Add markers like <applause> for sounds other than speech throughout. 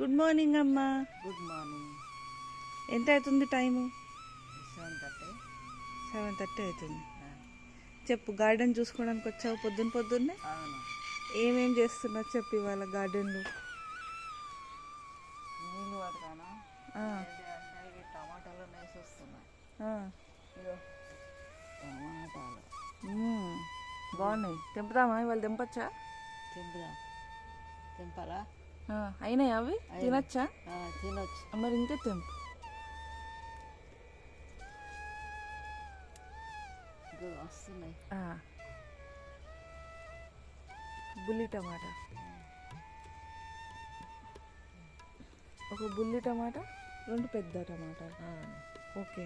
Good morning అమ్మా. Good morning ఎంత అవుతుంది time? Seven thirty. Seven thirty అవుతుంది. చెప్పు గార్డెన్ చూసుకోవడానికి వచ్చావు పొద్దున్న పొద్దున్నే? అవును. ఏమేం చేస్తున్నావు చెప్పు ఇవాళ గార్డెన్లో? నీళ్ళు పడతాను? టమాటాలు వేసి వస్తున్నాయి. టమాటాలు. బాగున్నాయి. తెంపుదామా? ఇవాళ తెంపచ్చా? తెంపుదా. తెంపాలా? అయినాయి అవి? తినచ్చా? తినొచ్చు. మరి ఇంకా తెంపు వస్తున్నాయి. బుల్లి టమాటా. ఒక బుల్లి టమాటా రెండు పెద్ద టమాటా. ఓకే?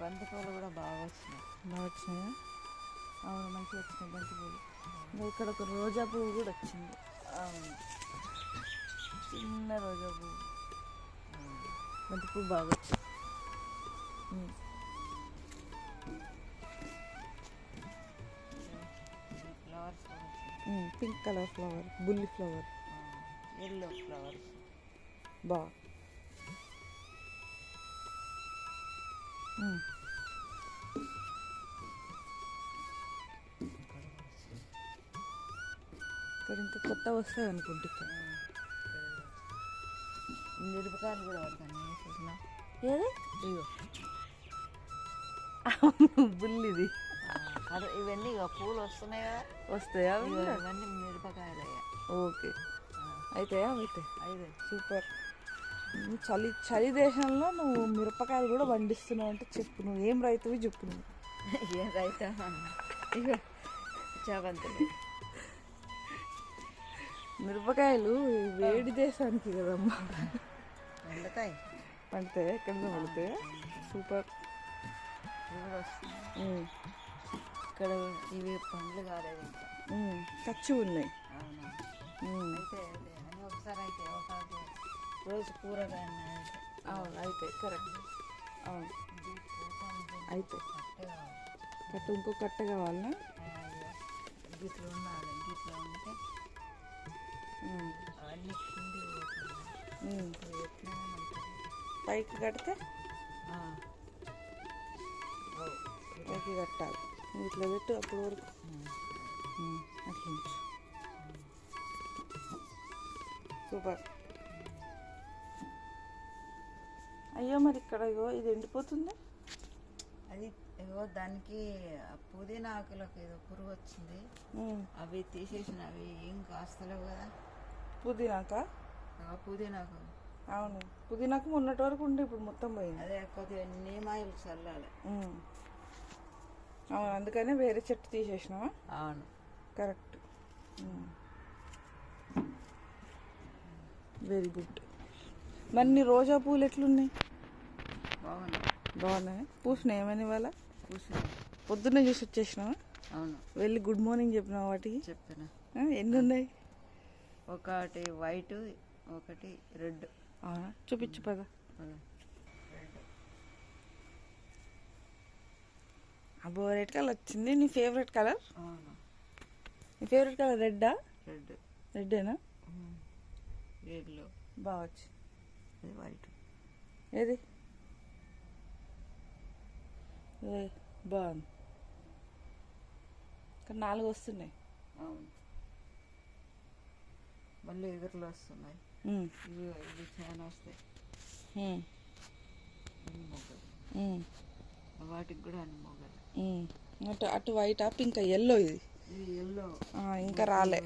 బంతిపూలు కూడా బాగా వచ్చినాయి. బాగా వచ్చినాయా? అవును మంచిగా వచ్చినాయి బంతి పువ్వులు ఇంకా ఇక్కడ ఒక రోజా పువ్వు కూడా వచ్చింది. అవును. చిన్న రోజా పువ్వు. బంతి పువ్వు బాగా వచ్చింది. పింక్ కలర్ ఫ్లవర్ బుల్లి ఫ్లవర్. Yellow flowers. బా. ఇక్కడ ఇంకా కొత్త వస్తుంది అనుకుంటా మిరపకాయలు కూడా పడతాను వేసేసిన ఏది? ఇగో బుల్లిది అదే ఇవన్నీ ఇక పూలు వస్తున్నాయి కదా. వస్తాయా? ఇవన్నీ మిరపకాయలు అయ్యా ఓకే. అయితాయా? అయితే ఐదు సూపర్. చలి చలి దేశంలో నువ్వు మిరపకాయలు కూడా పండిస్తున్నావు అంటే చెప్పు. నువ్వు ఏం రైతువి చెప్పు నువ్వు. <laughs> ఏం రైతా? ఇగో చామంతులు మిరపకాయలు వేడి దేశానికి కదమ్మా. వండుతాయి. పండితే ఎక్కడ పడితే సూపర్. ఇక్కడ ఇవి పండ్లు కాలేదు కచ్చి ఉన్నాయి. అయితే ఒకసారి అయితే ఒక రోజు కూరగాయ అయితే. అవును అయితే కరెక్ట్ అవును. అయితే. కట్టే ఇంకో కట్ట కావాలనా? గిట్లు ఉండాలి. గిట్లు ఉంటే పైకి కడితే? పైకి కట్టాలి. ఇట్లా పెట్టు అప్పటి వరకు. అట్లా సూపర్. అయ్యో మరి ఇక్కడ ఇది ఎండిపోతుంది? అది ఏవో దానికి పుదీనా ఆకులకు ఏదో పురుగు వచ్చింది అవి తీసేసిన అవి ఏం కాస్తలేవు కదా? పుదీనాక? పుదీనాకు. అవును. పుదీనాకు మొన్నటి వరకు ఉండే ఇప్పుడు మొత్తం పోయింది. అదే కొద్దిగా నీమాయిలు చల్లాలి. అవును అందుకనే వేరే చెట్టు తీసేసినావా? అవును. కరెక్ట్. వెరీ గుడ్ మరి నీ రోజా పూలు ఎట్లున్నాయి? బాగుంది బాగున్నాయి? పూసినాయి ఏమని ఇవాళ? కూర్చుని పొద్దున్నే చూసి వచ్చేసినావా? అవును. వెళ్ళి గుడ్ మార్నింగ్ చెప్పినావు వాటికి? చెప్పిన ఎన్ని ఉన్నాయి? ఒకటి వైట్ ఒకటి రెడ్. అవునా? చూపించు పద. అబ్బో రెడ్ కలర్ వచ్చింది. నీ ఫేవరెట్ కలర్? నీ ఫేవరెట్ కలర్ రెడ్డా? రెడ్. రెడ్డేనా? ఎల్లో బాగా వచ్చింది వైట్. ఏది? బాగుంది. ఇక్కడ నాలుగు వస్తున్నాయి. అవును. మళ్ళీ ఎగురులు వస్తున్నాయి. ఇవి ఇవి చాలా వస్తాయి. వాటికి కూడా అన్ని మొగ్గలు. అటు అటు వైట్ పింక్ ఎల్లో ఇది? ఎల్లో ఇంకా రాలే.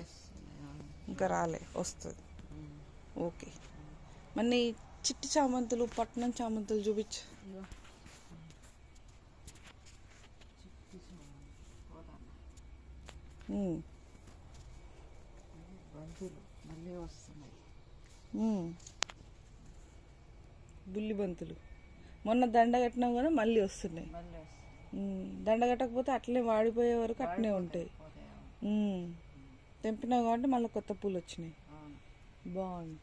ఇంకా రాలే వస్తుంది. ఓకే. మరి నీ చిట్టి చామంతులు పట్నం చామంతులు చూపించు. చిట్టి చామంతి, మళ్ళీ వస్తున్నాయి. బుల్లి బంతులు మొన్న దండ కట్టినావు కదా మళ్ళీ వస్తున్నాయి. దండ కట్టకపోతే అట్లే వాడిపోయే వరకు అట్లే ఉంటాయి. తెంపినావు కాబట్టి మళ్ళీ కొత్త పూలు వచ్చినాయి. బాగుంది.